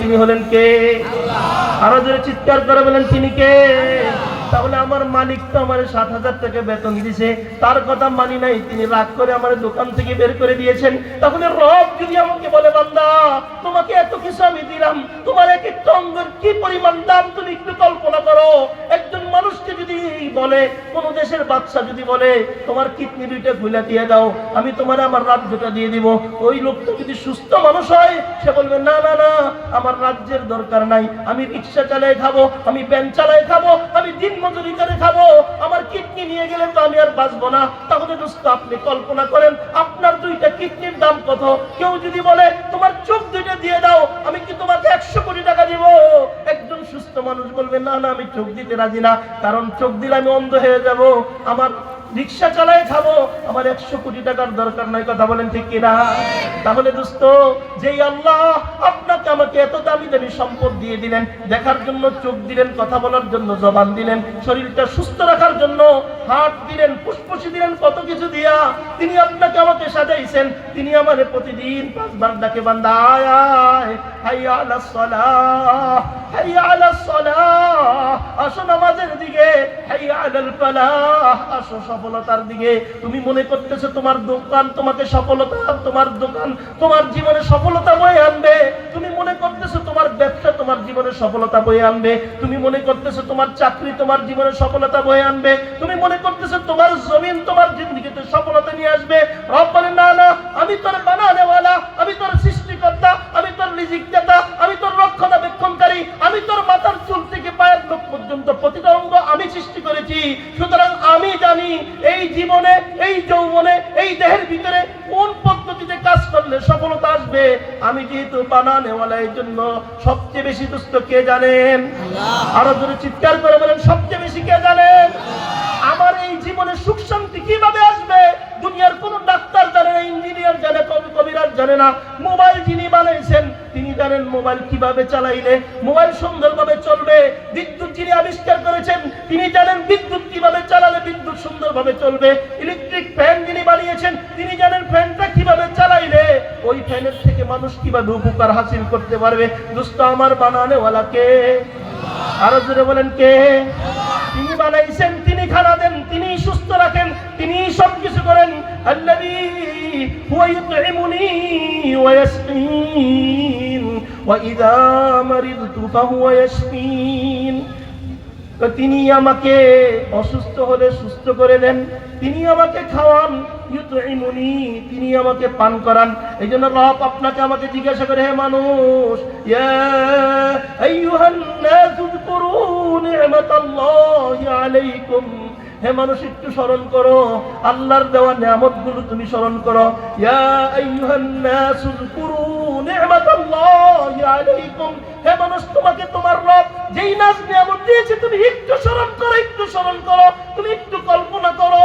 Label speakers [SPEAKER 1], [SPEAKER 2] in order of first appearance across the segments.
[SPEAKER 1] তিনি হলেন কে? আরও চিৎকার করে বলেন, তিনি কে? তাহলে আমার মালিক তো আমার সাত হাজার টাকা বেতন তার কথা মানি নাই, তিনি রাগ করে আমার দোকান থেকে বের করে দিয়েছেন। তাহলে রব যদি আমাকে বলে, বান্দা, তোমাকে এত কিছু আমি দিলাম, তোমার অঙ্গের কি পরিমাণ দাম তুমি একটু কল্পনা করো। একজন মানুষকে যদি বলে, কোন দেশের বাদশা যদি বলে, তোমার কিডনি দুইটা খুলে দিয়ে দাও, আমি তোমার আমার রাজ্যটা দিয়ে দিব। ওই লোকটা যদি সুস্থ মানুষ হয়, সে বলবে, না না না, আমার রাজ্যের দরকার নাই। আমি রিক্সা চালাই খাব, আমি ব্যান চালাই খাব, আমি দিন মজুরি করে খাব। আমার কিডনি নিয়ে গেলে তো আমি আর বাঁচবো না। তাহলে দোস্ত, আপনি কল্পনা করেন, আপনার দুইটা কিডনির দাম কত? কেউ যদি বলে, তোমার চোখ দুইটা দিয়ে দাও, আমি কি তোমাকে একশো কোটি টাকা দিব? একজন সুস্থ মানুষ বলবে, না না, আমি চোখ দিতে রাজি না। কারণ চোখ দিলে আমি অন্ধ হয়ে যাব। আমার রিক্সা চালাই খাব। আমার একশো কোটি টাকার দরকার নাই, কথা বলেন ঠিক কিনা? তাহলে দোস্ত, যেই আল্লাহ আপনাকে আমাকে এত দামি দামি সম্পদ দিয়ে দিলেন, দেখার জন্য, চোখ দিলেন, কথা বলার জন্য, জবান দিলেন, শরীরটা সুস্থ রাখার জন্য, হাত দিলেন, ফুসফুসি দিলেন, কত কিছু দিয়া, তিনি আপনাকে আমাকে সাজাইছেন, তিনি আমার প্রতিদিন পাঁচবার ডাকে বান্দা, আয় আয় সালাহ, হাইয়া আলাস সালাহ, আসো নামাজের দিকে আসো সফলতার দিকে। তুমি মনে করতেছো তোমার দোকান তোমাকে সফলতা, তোমার দোকান তোমার জীবনে সফলতা বয়ে আনবে। তুমি মনে করতেছো তোমার ব্যবসা তোমার জীবনে সফলতা বয়ে আনবে? তুমি মনে করতেছো তোমার চাকরি তোমার জীবনে সফলতা বয়ে আনবে? তুমি মনে করতেছো তোমার জমিন তোমার জিন্দগিতে সফলতা নিয়ে আসবে? রব বলে না না, আমি তোর বানানেওয়ালা, আমি তোর সৃষ্টিকর্তা, আমি তোর রিজিক দাতা আমি তোর রক্ষণাবেক্ষণকারী, আমি তোর মাথার চুল থেকে পায়ের লোক পর্যন্ত প্রতিটা অঙ্গ আমি সৃষ্টি করেছি। সুতরাং আমি জানি এই জীবনে, এই যৌবনে, এই দেহের ভিতরে কোন পদ্ধতিতে কাজ করলে সফলতা আসবে? আমি যেহেতু বানানেওয়ালা এই জন্য সবচেয়ে বেশি দুস্থ কে জানেন? আরও জোরে চিৎকার করে বলেন সবচেয়ে বেশি কে জানেন? আমার এই জীবনে সুখ শান্তি কীভাবে আসবে? দুনিয়ার কোন ডাক্তার জানে ইঞ্জিনিয়ার জানে কবি কবিরাজ জানে না। মোবাইল যিনি বানাইছেন, তিনি জানেন মোবাইল কীভাবে চালাইলে মোবাইল সুন্দরভাবে চলবে। বিদ্যুৎ যিনি আবিষ্কার করেছেন, তিনি জানেন বিদ্যুৎ কীভাবে চালালে বিদ্যুৎ সুন্দরভাবে চলবে। ইলেকট্রিক ফ্যান যিনি বানিয়েছেন, তিনি জানেন ফ্যানটা কীভাবে চালাইলে। ওই ফ্যানের থেকে মানুষ কীভাবে উপকার হাসিল করতে পারবে? দুষ্ট আমার বানানেওয়ালাকে আরও জোরে বলেন কে? তিনি বানাইছেন খানা দেন তিনি সুস্থ রাখেন তিনি সব কিছু করেন। আল্লাযী হুয়া ইউতইমুনি ওয়া ইয়াসকিন ওয়া ইযা তো তিনি আমাকে অসুস্থ হলে সুস্থ করে দেন। তিনি আমাকে খাওয়ান। তিনি আমাকে পান করান। এই জন্য রব আপনাকে আমাকে জিজ্ঞাসা করে, হে মানুষ নি'মাতাল্লাহি আলাইকুম। হে মানুষ একটু স্মরণ করো। আল্লাহর দেওয়া নিয়ামতগুলো তুমি স্মরণ করো। ইয়া আইয়ুহান নাসু যকুরু নি'মাতাল্লাহি আলাইকুম। হে মানুষ তোমাকে তোমার রব যেই নাজ নিয়ামত দিয়েছে তুমি একটু স্মরণ করো একটু স্মরণ করো তুমি একটু কল্পনা করো।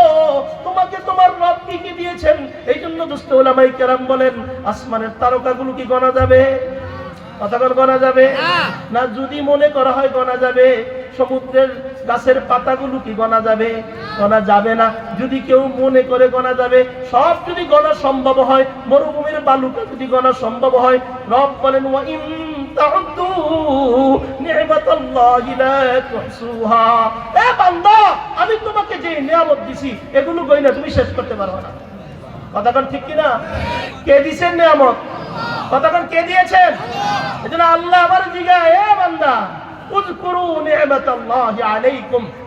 [SPEAKER 1] তোমাকে তোমার রব কি কি দিয়েছেন? এই জন্য দুস্থ ওলামাই কেরাম বলেন আসমানের তারকাগুলো কি গণা যাবে? কতক্ষণ গণা যাবে? না। যদি মনে করা হয় গণা যাবে। সমুদ্রের গাছের পাতাগুলো কি গণা যাবে? গণা যাবে না। যদি কেউ মনে করে গণা যাবে, সব যদি গণা সম্ভব হয়, মরুভূমির বালুকা যদি গণা সম্ভব হয়, রব বলেন আমি তোমাকে যে নিয়ামত দিছি, এগুলো গইনা তুমি শেষ করতে পারবে না। কথাক্ষণ ঠিক কিনা? কে দিছেন নিয়ামত? কথাক্ষণ কে দিয়েছেন? এজন্য আল্লাহ আবার জিগায়, এ বান্দা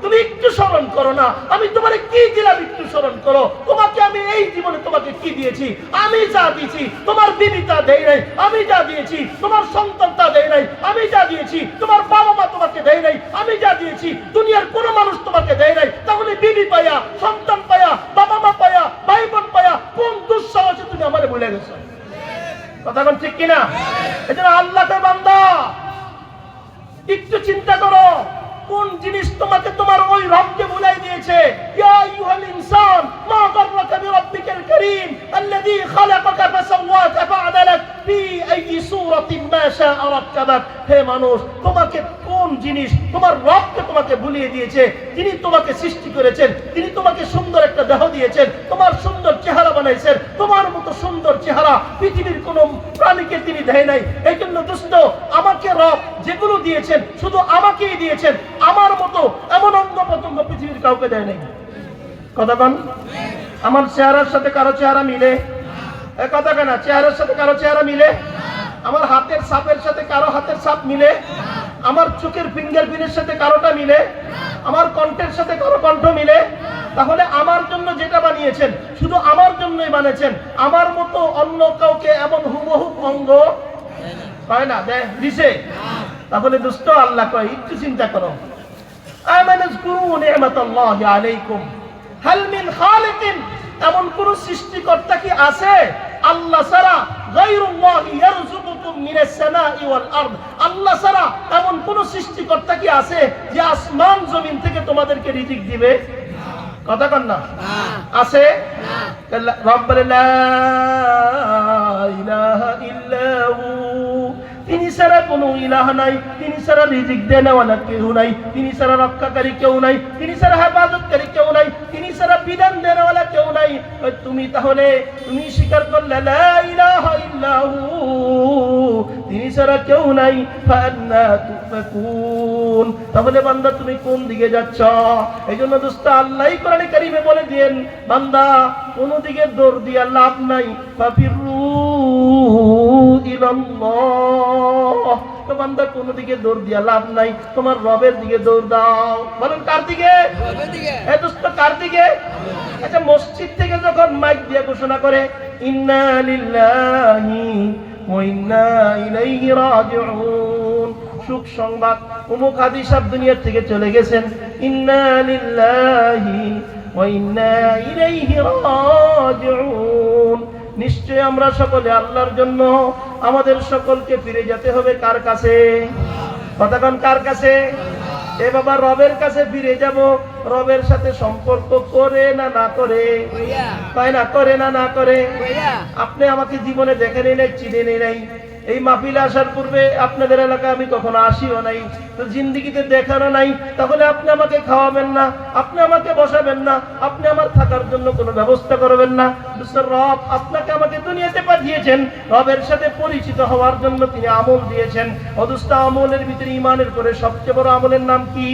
[SPEAKER 1] তুমি একটু স্মরণ করো না আমি তোমারে কি দিলাম একটু স্মরণ করো? তোমাকে আমি এই জীবনে তোমাকে কি দিয়েছি? আমি যা দিয়েছি তোমার বিবিতা দেই নাই আমি যা দিয়েছি তোমার সন্তানটা দেই নাই আমি যা দিয়েছি তোমার বাবা মা তোমাকে দেয় নাই আমি যা দিয়েছি দুনিয়ার কোনো মানুষ তোমাকে দেয় নাই তাহলে বিবি পায়া সন্তান পায়া বাবা মা পায়া ভাই বোন পায়া কোন দুঃসাহসে তুমি আমারে ভুলে গেছো? কথা কোন ঠিক কিনা? এজন্য আল্লাহকে বান্দা একটু চিন্তা করো। কোন জিনিস তোমাকে তোমার ওই রবকে ভুলাই দিয়েছে? ইয়া আইয়ুহাল ইনসান, মা বিরাব্বিকাল আল্লাযী খালাকাকা ফাসাওয়াকা ফাআদালাক ফি আইয়ি সূরাতিন মা মাদা আরাক্কাবাক হে মানুষ, তোমাকে কোন জিনিস তোমার রবকে তোমাকে ভুলিয়ে দিয়েছে? তিনি তোমাকে সৃষ্টি করেছেন তিনি তোমাকে সুন্দর একটা দেহ দিয়েছেন, তোমার সুন্দর চেহারা বানাইছেন। তোমার মতো সুন্দর চেহারা পৃথিবীর কোন প্রাণীকে তিনি দেয় নাই। এই জন্য দোস্ত আমাকে রব যেগুলো দিয়েছেন, শুধু আমাকেই দিয়েছেন। আমার মতো এমন অঙ্গ প্রত্যঙ্গ পৃথিবীর কাউকে দেয় নাই। কথা বল আমার চেহারার সাথে কারও চেহারা মিলে? কথা কেনা চেহারার সাথে কারও চেহারা মিলে? আমার হাতের সাপের সাথে কারও হাতের সাপ মিলে? আমার চোখের ফিঙ্গার প্রিন্টের সাথে কারোটা মিলে, আমার কণ্ঠের সাথে কারও কণ্ঠ মিলে, তাহলে আমার জন্য যেটা বানিয়েছেন, শুধু আমার জন্যই বানিয়েছেন, আমার মতো অন্য কাউকে এমন হুবহু অঙ্গ হয় না। দিছে তাহলে দুষ্ট আল্লাহ কয়, একটু চিন্তা করো। আলাইকুম। হাল মিন খালিকিন, এমন কোন সৃষ্টিকর্তা কি আছে? আল্লাহ ছাড়া গায়রুল্লাহি ইয়ারযুকুকুম আল্লাহ ছাড়া এমন কোন সৃষ্টিকর্তা কি আছে যে আসমান জমিন থেকে তোমাদেরকে রিজিক দিবে? কথা কন না। আছে? রব্বানা লা ইলাহা ছাড়া কোনো ইলাহ নাই, তিনি ছাড়া রিজিক দেনেওয়ালা কেউ নাই, তিনি ছাড়া রক্ষাকারী কেউ নাই, তিনি ছাড়া হেফাজতকারী কেউ নাই, তিনি ছাড়া বিধান দেনেওয়ালা কেউ নাই। তুমি তাহলে, তুমি স্বীকার করলে তিনি ছাড়া কেউ নাই। তাহলে বান্দা, তুমি কোন দিকে যাচ্ছ? এই জন্য দোস্ত আল্লাহ কোরআনে কারিমে বলে দিয়েন, বান্দা, কোন দিকে দৌড় দিয়া লাভ নাই ইলাল্লাহ। তো বান্দা কোন দিকে দৌড় দিয়া লাভ নাই। তোমার রবের দিকে দৌড় দাও। বলেন কার দিকে? এ দোস্ত কার দিকে? আচ্ছা মসজিদ থেকে যখন মাইক দিয়ে ঘোষণা করে ইন্না লিল্লাহি ওয়া ইন্না ইলাইহি রাজিউন। সুখ সংবাদ উমুক হাদি সব দুনিয়ার থেকে চলে গেছেন। ইন্না লিল্লাহি ওয়া ইন্না ইলাইহি রাজিউন। নিশ্চয় আমরা সকলে আল্লাহর জন্য আমাদের সকলকে ফিরে যেতে হবে কার কাছে? কতক্ষণ কার কাছে? এ বাবা রবের কাছে ফিরে যাব রবের সাথে সম্পর্ক করে না না করে? তাই না? করে না না করে? আপনি আমাকে জীবনে দেখেনি নাই চিনেনি নাই। এই মাহফিলে আসার পূর্বে আপনাদের এলাকায় আমি কখনো আসিও নাই। তো জিন্দিগিতে দেখানো নাই। তাহলে আপনি আমাকে খাওয়াবেন না, আপনি আমাকে বসাবেন না, আপনি আমার থাকার জন্য কোনো ব্যবস্থা করবেন না। রব আপনাকে আমাকে দুনিয়াতে পাঠিয়েছেন। রবের সাথে পরিচিত হওয়ার জন্য তিনি আমল দিয়েছেন। অদুস্ত আমলের ভিতরে ইমানের পরে সবচেয়ে বড় আমলের নাম কি?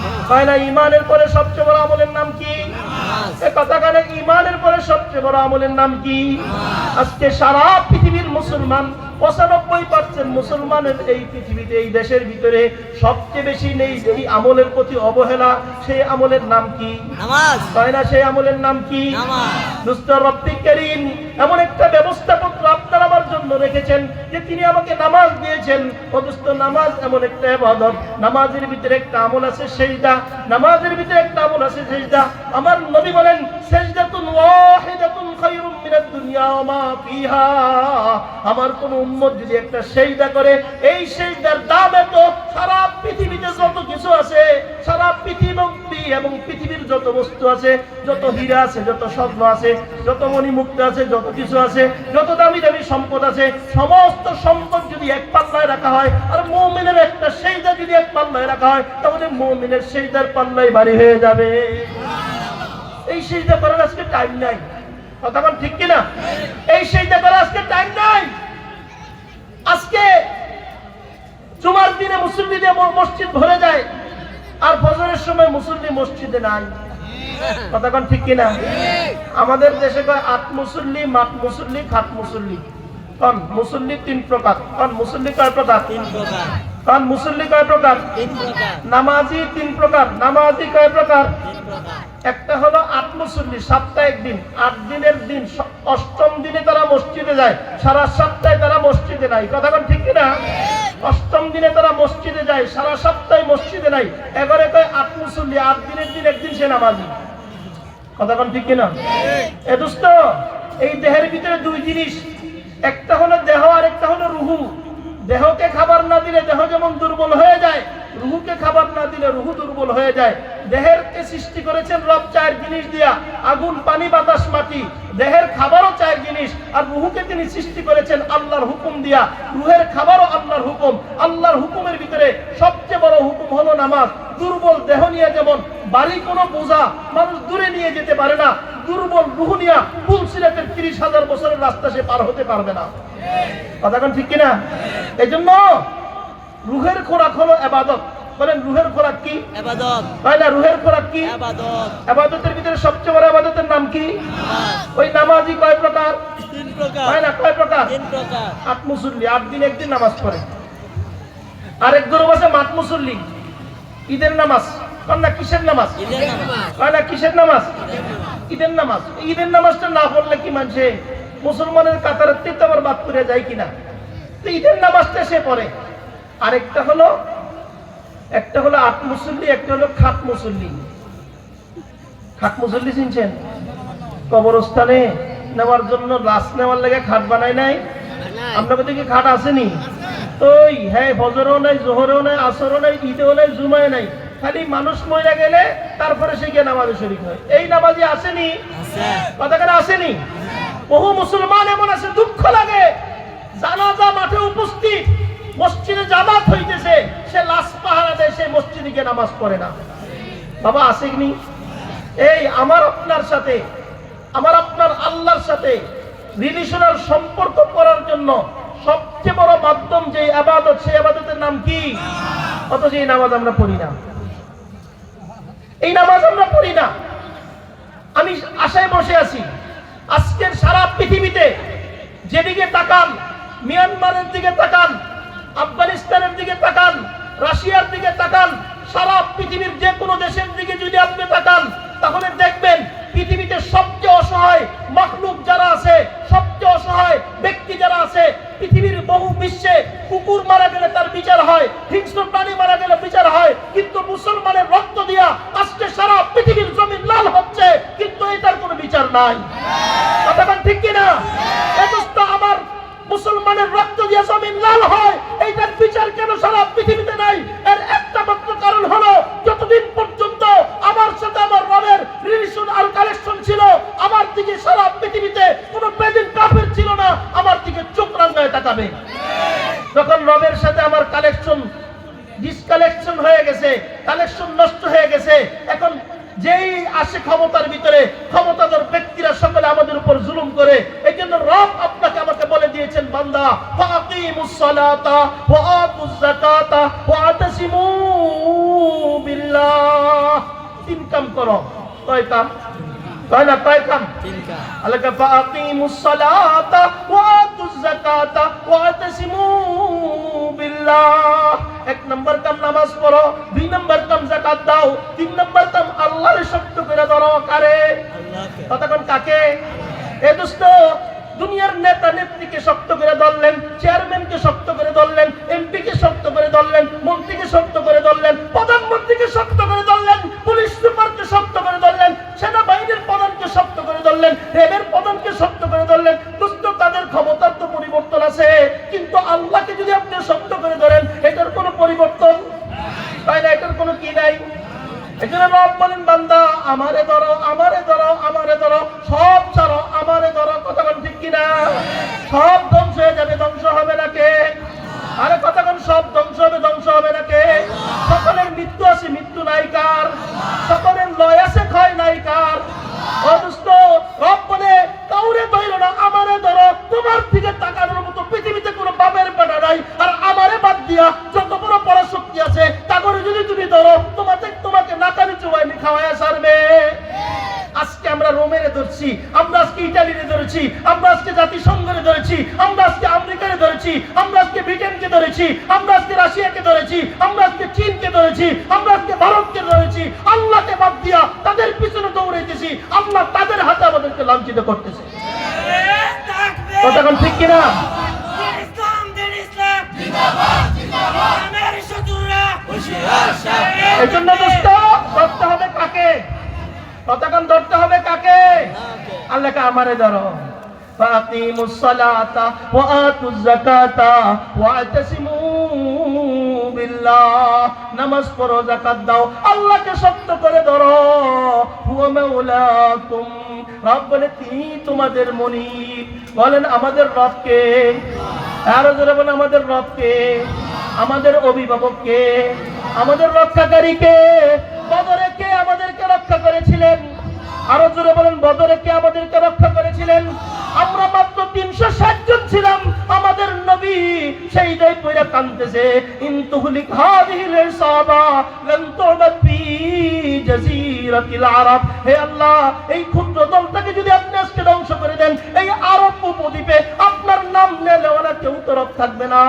[SPEAKER 1] না ইমানের পরে সবচেয়ে বড় আমলের নাম কি? এ কথা কানে ইমানের পরে সবচেয়ে বড় আমলের নাম কি? আজকে সারা পৃথিবীর মুসলমান পঁচানব্বই পার্সেন্ট মুসলমানের এই পৃথিবীতে এই দেশের ভিতরে সবচেয়ে বেশি নেই এই আমলের প্রতি অবহেলা সেই আমলের নাম কি? তাই না সেই আমলের নাম কি? দুষ্ট রব্বি এমন একটা জন্য রেখেছেন যে তিনি আমাকে নামাজ দিয়েছেন। অথচ নামাজ এমন একটা এবাদত নামাজের ভিতরে একটা আমল আছে, সেজদা। নামাজের ভিতরে একটা আমল আছে, সেজদা। আমার নবী বলেন, সেজদাতুন ওয়াহিদাতুন আমার কোন উম্মত যদি একটা সেজদা করে, এই সেজদার দাম এত, সারা পৃথিবীতে যত কিছু আছে, সারা পৃথিবী এবং পৃথিবীর যত বস্তু আছে, যত হীরা আছে, যত স্বর্ণ আছে, যত মণিমুক্ত আছে, যত কিছু আছে, যত দামি দামি সম্পদ আছে, সমস্ত সম্পদ যদি এক পাল্লায় রাখা হয়, আর মৌমিনের একটা সেইদা যদি এক পাল্লায় রাখা হয়, তাহলে মৌমিনের সেইদার পাল্লাই বাড়ি হয়ে যাবে। এই সেইদা করার আজকে টাইম নাই। কথা বল ঠিক কিনা? এই সেইদা করার আজকে টাইম নাই। আজকে জুমার দিনে মুসল্লিদের মসজিদ ভরে যায় আর ফজরের সময় মুসল্লি মসজিদে নাই। ঠিক কিনা? আমাদের দেশে কয় আট মুসল্লি মাঠ মুসল্লি খাট মুসল্লি। কন মুসল্লি তিন প্রকার। কন মুসল্লি কয় প্রকার?
[SPEAKER 2] তিন প্রকার।
[SPEAKER 1] কন মুসল্লি কয় প্রকার?
[SPEAKER 2] তিন প্রকার।
[SPEAKER 1] নামাজি তিন প্রকার। নামাজি কয় প্রকার?
[SPEAKER 2] তিন প্রকার।
[SPEAKER 1] একটা হলো আট মুসল্লি সাপ্তাহিক দিন। আট দিনের দিন অষ্টম দিনে তারা মসজিদে যায়, সারা সপ্তাহে তারা মসজিদে নাই। কথা ঠিক কিনা? অষ্টম দিনে তারা মসজিদে যায়, সারা সপ্তাহে মসজিদে নাই। এবারে কয় আট মুসল্লি আট দিনের দিন একদিন সে নামাজি। কথা ঠিক কিনা? এ দোস্ত, এই দেহের ভিতরে দুই জিনিস। একটা হলো দেহ আর একটা হলো রুহু। দেহকে খাবার না দিলে দেহ যেমন দুর্বল হয়ে যায় রুহুকে খাবার না দিলে রুহু দুর্বল হয়ে যায়। দেহেরকে সৃষ্টি করেছেন রব চায়ের জিনিস দিয়া? আগুন, পানি, বাতাস, মাটি। দেহের খাবারও চায়ের জিনিস, আর রুহুকে তিনি সৃষ্টি করেছেন আল্লাহর হুকুম দিয়া। রুহের খাবারও আল্লাহর হুকুম। আল্লাহর হুকুমের ভিতরে সবচেয়ে বড় হুকুম হলো নামাজ। দুর্বল দেহ নিয়ে যেমন বাড়ি কোনো বোঝা মানুষ দূরে নিয়ে যেতে পারে না, দুর্বল রুহু নিয়া পুলসিরাতের তিরিশ হাজার বছরের রাস্তা সে পার হতে পারবে না। কথা ঠিক কিনা? এই জন্য রুহের খোরাক হলো এবাদত। বলেন রুহের খোরাক কি? তাই রুহের খোরাক কি? আবাদতের ভিতরে সবচেয়ে বড় আবাদতের নাম কি? ওই নামাজি কয় প্রকার?
[SPEAKER 2] তিন প্রকার।
[SPEAKER 1] তাই না কয় প্রকার?
[SPEAKER 2] তিন প্রকার।
[SPEAKER 1] আট মুসল্লি আট দিন একদিন নামাজ পড়ে। আরেক গ্রুপ আছে মাঠ মুসল্লি। ঈদের নামাজ। কন কিসের নামাজ?
[SPEAKER 2] ঈদের
[SPEAKER 1] কয় না কিসের নামাজ? ঈদের নামাজ। ঈদের নামাজটা না পড়লে কি মানছে মুসলমানের কাতারের তীর্থ আবার বাদ করে যায় কিনা? ঈদের নামাজটা সে পড়ে। আরেকটা হলো একটা হলো আট মুসল্লি একটা হলো খাট মুসল্লি। খাট মুসল্লি চিনছেন? কবরস্থানে নেওয়ার জন্য লাশ নেওয়ার লেগে খাট বানায় নাই। আপনার কাছে কি খাট আসেনি? ওই হ্যাঁ ফজরও নাই জোহরেও নাই আসরও নাই ঈদেও নাই জুমায় নাই। খালি মানুষ মরে গেলে তারপরে সে গিয়ে নামাজে শরিক হয়। এই নামাজি আসেনি? কথাখানে আসেনি? বহু মুসলমান এমন আছে দুঃখ লাগে। জানাজা মাঠে উপস্থিত মসজিদে জামাত হইতেছে, সে লাশ পাহারা দেয়, সে মসজিদে গিয়ে নামাজ পড়ে না। বাবা আসেনি এই আমার আপনার সাথে, আমার আপনার আল্লাহর সাথে রিলেশনাল সম্পর্ক করার জন্য সবচেয়ে বড় মাধ্যম যে আবাদত, সেই আবাদতের নাম কি? অথচ এই নামাজ আমরা পড়ি না। এই নামাজ আমরা পড়ি না। আমি আশায় বসে আছি, আজকের সারা পৃথিবীতে যেদিকে তাকান, মিয়ানমারের দিকে তাকান আফগানিস্তানের দিকে তাকান, রাশিয়ার দিকে তাকান, সারা পৃথিবীর যে কোনো দেশের দিকে যদি আপনি তাকান, তাহলে দেখবেন পৃথিবীতে সবচেয়ে অসহায় মখলুক যারা আছে, সবচেয়ে অসহায় ব্যক্তি যারা আছে, পৃথিবীর বহু বিশ্বে কুকুর মারা গেলে তার বিচার হয়, হিংস্র প্রাণী মারা গেলে বিচার হয়, কিন্তু মুসলমানের রক্ত দিয়া আজকে সারা পৃথিবীর জমিন লাল হচ্ছে, কিন্তু এটার কোনো বিচার নাই। কথাটা ঠিক কিনা? আমার মুসলমানের রক্ত দিয়া জমিন লাল হয়। বিচার কেন সারা পৃথিবীতে নাই? এর একটা মাত্র কারণ হলো, যতদিন পর্যন্ত আমার সাথে আমার রবের রিলেশন আর কালেকশন ছিল, আমার দিকে সারা পৃথিবীতে কোনো বেদিন কাফের ছিল না, আমার দিকে চোখ রাঙ্গায় তাকাবে। যখন রবের সাথে আমার কালেকশন ডিসকালেকশন হয়ে গেছে কালেকশন নষ্ট হয়ে গেছে, এখন যেই আসে ক্ষমতার ভিতরে, ক্ষমতাধর ব্যক্তিরা সকলে আমাদের উপর জুলুম করে এই জন্য রব আপনাকে আমাকে বলে দিয়েছেন, বান্দা, ফাকিমুস সালাতা ওয়া কাম করো। কয় কাম কয় না কয় কাম আল্লাহ ফাকিমুস সালাতা ওয়া আতুজ যাকাতা ওয়া আতাসিমু বিল্লাহ। এক নম্বর কাম নামাজ পড়ো দুই নম্বর কাম যাকাত দাও তিন নম্বর কাম আল্লাহর শব্দ করে ধরো কারে?
[SPEAKER 2] আল্লাহকে।
[SPEAKER 1] ততক্ষণ কাকে? এ দোস্ত দুনিয়ার নেতা নেত্রীকে শক্ত করে ধরলেন চেয়ারম্যানকে শক্ত করে ধরলেন এমপি কে শক্ত করে ধরলেন মন্ত্রীকে শক্ত করে ধরলেন প্রধানমন্ত্রীকে শক্ত করে ধরলেন পুলিশ সুপারকে শক্ত করে ধরলেন, সেনাবাহিনীর প্রধানকে শক্ত করে ধরলেন রেলের প্রধানকে শক্ত করে ধরলেন। দোস্ত তাদের ক্ষমতার তো পরিবর্তন আছে, কিন্তু আল্লাহকে যদি আপনি শক্ত করে ধরেন, এটার কোনো পরিবর্তন তাই না, এটার কোনো কি নাই? এখানে বান্দা, আমারে ধরো আমারে ধরো আমারে ধরো, সব ছাড়ো, আমারে ধরো কতক্ষণ ঠিক সব ধ্বংস ধ্বংস হবে না কে? আরে কতক্ষণ সব ধ্বংস হবে ধ্বংস হবে না কে? মৃত্যু আছে, মৃত্যু নাই কার? সকলের লয় আছে, ক্ষয় নাই কার? তোমার মতো পৃথিবীতে কোনো বাপের নাই। আর আমারে বাদ দিয়া যত আছে যদি তুমি ধরো তোমাকে তোমাকে আজকে আমরা রোমেরে ধরছি, আমরা আজকে ইটালিরে ধরেছি আমরা আজকে জাতিসংঘরে ধরেছি আমরা আজকে আমেরিকারে ধরেছি আমরা আজকে ব্রিটেনকে ধরেছি আমরা আজকে রাশিয়াকে ধরেছি আমরা আজকে চীনকে ধরেছি আমরা আজকে ভারতকে ধরেছি আল্লাহকে বাদ দিয়া তাদের পিছনে দৌড়াইতেছি আল্লাহ তাদের হাতে আমাদেরকে লাঞ্ছিত করতেছে। কতক্ষণ ঠিক কিনা? এই জন্য দোস্ত ধরতে হবে কাকে? কতক্ষণ ধরতে হবে কাকে
[SPEAKER 2] আল্লাহকে
[SPEAKER 1] আল্লাহকে আমারে ধরো فأقيموا الصلاة وآتوا الزكاة واعتصموا بالله বিল্লাহ নামাজ পড়ো জাকাত দাও আল্লাহকে সত্য করে ধরো হুয়া মাওলাকুম রব বলে তিনি তোমাদের মনিব বলেন আমাদের রবকে আরো জোরে বলেন আমাদের রবকে আমাদের অভিভাবককে আমাদের রক্ষাকারীকে বদরে কে আমাদেরকে রক্ষা করেছিলেন? আরও জোরে বলেন, বদরে কে আমাদেরকে রক্ষা করেছিলেন। আমরা মাত্র তিনশো ষাট জন ছিলাম, আমাদের নবী সেই দায় পয়রা কানতেছে ইনতুহলিক হাদিহিল সাবা জাজিরাতিল আরব। হে আল্লাহ, এই ক্ষুদ্র দলটাকে যদি আপনি আজকে ধ্বংস করে দেন, এই আরব উপদ্বীপে আপনার নাম নেওয়ালা কেউ তো থাকবে না।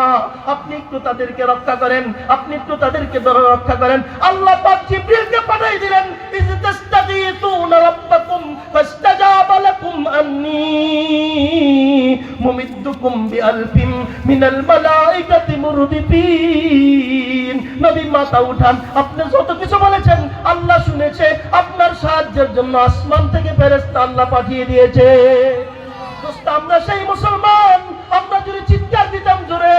[SPEAKER 1] আপনি একটু তাদেরকে রক্ষা করেন, আপনি একটু তাদেরকে রক্ষা করেন। আল্লাহ পাক জিবরিলকে দিলেন নবী মাথা উঠান। আপনি যত কিছু বলেছেন, আল্লাহ শুনেছে। আপনার সাহায্যের জন্য আসমান থেকে ফেরেশতা আল্লাহ পাঠিয়ে দিয়েছে। আমরা সেই মুসলমান। আমরা যদি চিৎকার দিতাম জোরে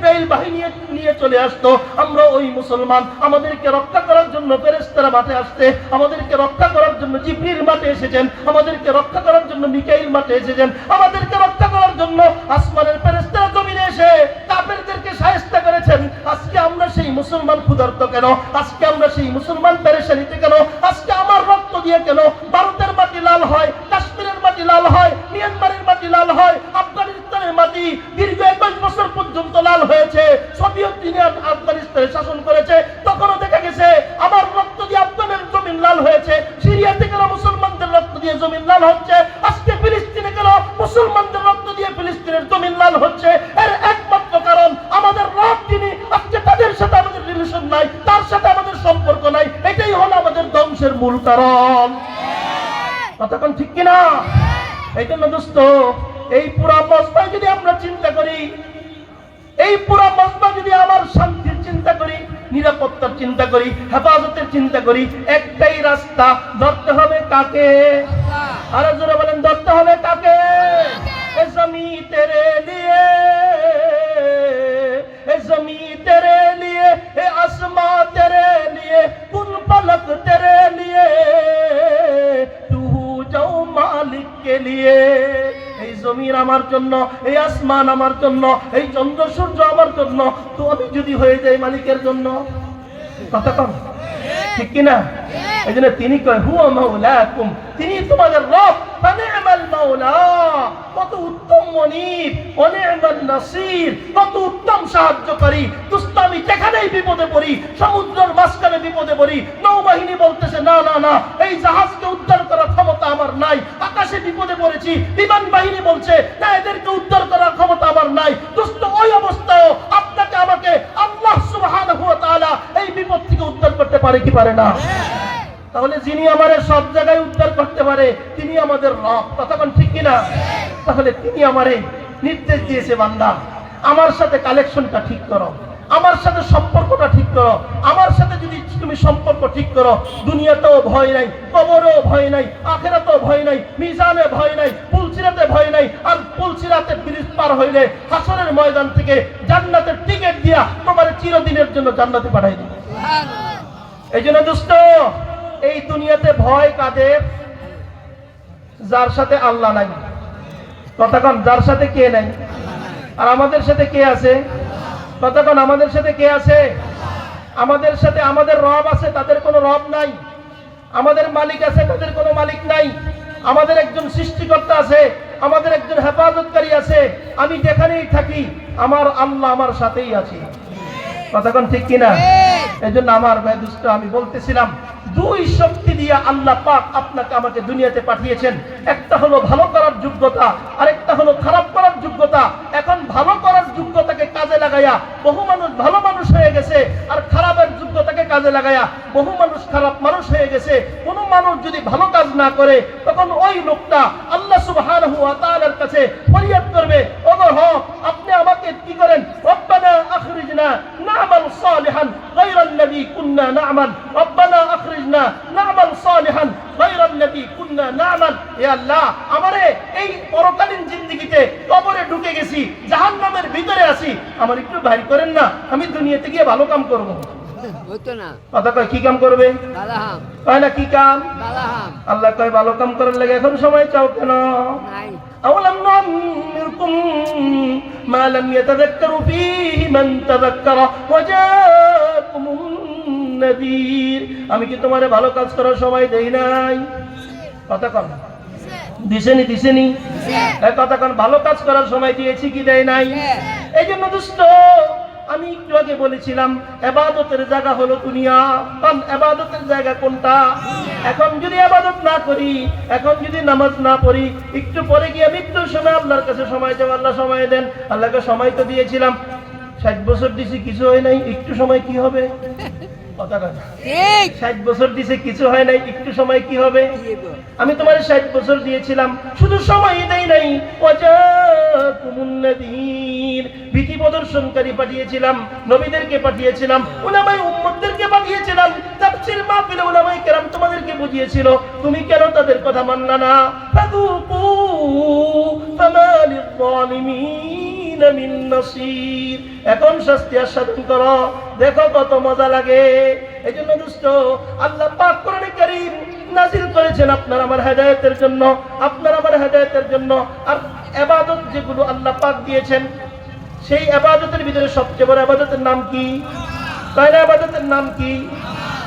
[SPEAKER 1] জিব্রাইল বাহিনী নিয়ে চলে আসতো। আমরা ওই মুসলমান, আমাদেরকে রক্ষা করার জন্য ফেরেশতারা মাঠে আসতে আমাদেরকে রক্ষা করার জন্য জিব্রিল মাঠে এসেছেন, আমাদেরকে রক্ষা করার জন্য মিকাইল মাঠে এসেছেন, আমাদেরকে রক্ষা করার জন্য আসমানের ফেরেশতারা জমিনে এসে কাফেরদেরকে সাহেস্তা করেছেন। আজকে আমরা সেই মুসলমান ক্ষুধার্ত কেন? আজকে আমরা সেই মুসলমান পেরেশানিতে কেন? আজকে আমার রক্ত দিয়ে কেন ধ্বংসের মূল কারণ। কতক্ষণ ঠিক কিনা? এই জন্য দোস্ত এই পুরা মজমায় যদি আমরা চিন্তা করি এই পুরা মজমা যদি আমার শান্তির চিন্তা করি নিরাপত্তার চিন্তা করি হেফাজতের চিন্তা করি একটাই রাস্তা ধরতে হবে কাকে? আরও জোরে বলেন ধরতে হবে কাকে? জমি তেরে লিয়ে জমি তেরে লিয়ে আসমা তেরে লিয়ে কুন तेरे लिए, तू যাও মালিক কে এই জমির আমার জন্য, এই আসমান আমার জন্য, এই চন্দ্র সূর্য আমার জন্য, তো আমি যদি হয়ে যাই মালিকের জন্য। কথা কম ঠিক কিনা? এই জন্য তিনি কয় হুয়া মাওলাকুম। তিনি তোমাদের রব ফানি'মাল মাওলা। কত উত্তম মনিব অনি'মাল নাসির কত উত্তম সাহায্যকারী। দোস্ত আমি যেখানেই বিপদে পড়ি সমুদ্রের মাঝখানে বিপদে পড়ি নৌবাহিনী বলতেছে না না না এই জাহাজকে উদ্ধার করার ক্ষমতা আমার নাই। আকাশে বিপদে পড়েছি বিমান বাহিনী বলছে না এদেরকে উদ্ধার করার ক্ষমতা আমার নাই। দোস্ত ওই অবস্থায় আপনাকে আমাকে আল্লাহ সুবহানাহু ওয়া তাআলা এই বিপদ থেকে উদ্ধার করতে পারে কি পারে না? তাহলে যিনি আমাদের সব জায়গায় উদ্ধার করতে পারে তিনি আমাদের রব। ততক্ষণ ঠিক কিনা? তাহলে তিনি আমারে নির্দেশ দিয়েছে বান্দা আমার সাথে কালেকশনটা ঠিক করো আমার সাথে সম্পর্কটা ঠিক করো আমার সাথে যদি তুমি সম্পর্ক ঠিক করো দুনিয়াতেও ভয় নাই কবরেও ভয় নাই আখেরাতেও ভয় নাই মিজানে ভয় নাই পুলসিরাতে ভয় নাই আর পুলসিরাতে ব্রিজ পার হইলে হাসনের ময়দান থেকে জান্নাতের টিকিট দিয়া তোমার চিরদিনের জন্য জান্নাতে পাঠাই দিবে। এই জন্য দোস্ত এই দুনিয়াতে ভয় কাদের যার সাথে আল্লাহ নাই। কতক্ষণ যার সাথে কে নাই? আর আমাদের সাথে কে আছে? কতক্ষণ আমাদের সাথে কে আছে? আমাদের সাথে আমাদের রব আছে তাদের কোনো রব নাই। আমাদের মালিক আছে তাদের কোনো মালিক নাই। আমাদের একজন সৃষ্টিকর্তা আছে আমাদের একজন হেফাজতকারী আছে। আমি যেখানেই থাকি আমার আল্লাহ আমার সাথেই আছে। কতক্ষণ ঠিক কিনা? এই জন্য আমার ভাই দুষ্ট আমি বলতেছিলাম দুই শক্তি দিয়ে আল্লাহ পাক আপনাকে আমাকে দুনিয়াতে পাঠিয়েছেন। একটা হলো ভালো করার যোগ্যতা, আরেকটা হলো খারাপ করার যোগ্যতা। এখন ভালো করার যোগ্যতাকে কাজে লাগাইয়া বহু মানুষ ভালো মানুষ হয়ে গেছে আর খারাপের যোগ্যতাকে কাজে লাগাইয়া বহু মানুষ খারাপ মানুষ হয়ে গেছে। কোনো মানুষ যদি ভালো কাজ না করে, তখন ওই লোকটা আল্লাহ সুবহানাহু ওয়া তাআলার কাছে ফরিয়াদ করবে, ওগো হক আপনি আমাকে কি করেন? রব্বানা আখরিজনা না'মাল সালিহান গায়রাল্লাযী কুননা না'মাল রব্বানা আখরিজনা না'মাল সালিহান গায়রাল্লাযী কুননা না'মাল হে আল্লাহ আমারে এই পরকালীন জিন্দেগিতে কবরে ঢুকে গেছি জাহান্নামের ভিতরে আছি আমার আমার একটু বাইর করেন না আমি দুনিয়াতে গিয়ে ভালো কাম করব
[SPEAKER 3] হতো না
[SPEAKER 1] কথা কয় কি কাম করবে
[SPEAKER 3] বালাহাম
[SPEAKER 1] কয় না কি কাম
[SPEAKER 3] বালাহাম
[SPEAKER 1] আল্লাহ কয় ভালো কাম করার লাগে এখন সময় চাও কেন
[SPEAKER 3] নাই
[SPEAKER 1] أولم نعمركم ما لم يتذكر فيه من تذكر وجاءكم النذير আমি কি তোমারে ভালো কাজ করার সময় দেই নাই কথা কন দিছেনি দিছেনি এই কথা কন ভালো কাজ করার সময় দিয়েছি কি দেয় নাই? এই জন্য দুষ্ট আমি একটু আগে বলেছিলাম এবাদতের জায়গা হলো দুনিয়া। কারণ এবাদতের জায়গা কোনটা? এখন যদি এবাদত না করি এখন যদি নামাজ না পড়ি একটু পরে গিয়ে মৃত্যুর সময় আল্লাহর কাছে সময় চাও আল্লাহ সময় দেন। আল্লাহকে সময় তো দিয়েছিলাম। ষাট বছর দিছি কিছু হয় নাই। একটু সময় কি হবে? ষাট বছর দিছে কিছু হয় নাই একটু সময় কি হবে? আমি তোমার ষাট বছর দিয়েছিলাম শুধু সময় দেই নাই। ভীতি প্রদর্শনকারী পাঠিয়েছিলাম নবীদেরকে পাঠিয়েছিলাম উলামাই উম্মতদেরকে পাঠিয়েছিলাম। তাফসীর মাহফিলে উলামাই কেরাম তোমাদেরকে বুঝিয়েছিল তুমি কেন তাদের কথা মানলা না? মিন নাসীর। এখন শাস্তি আস্বাদন করো। দেখো কত মজা লাগে। এই জন্য দুষ্ট, আল্লাহ নাজিল করেছেন আপনার আমার হেদায়েতের জন্য, আপনার আমার হেদায়েতের জন্য। আর এবাদত যেগুলো আল্লাহ পাক দিয়েছেন, সেই এবাদতের ভিতরে সবচেয়ে বড় এবাদতের নাম কি? তাই না এবাদতের নাম কি?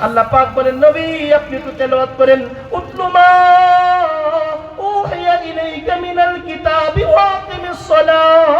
[SPEAKER 1] আল্লাহ পাক বলেন, নবী, আপনি একটু তেলাওয়াত করেন। উতলুমা উহিয়া ইলাইকা মিনাল কিতাবি ওয়া সালাহ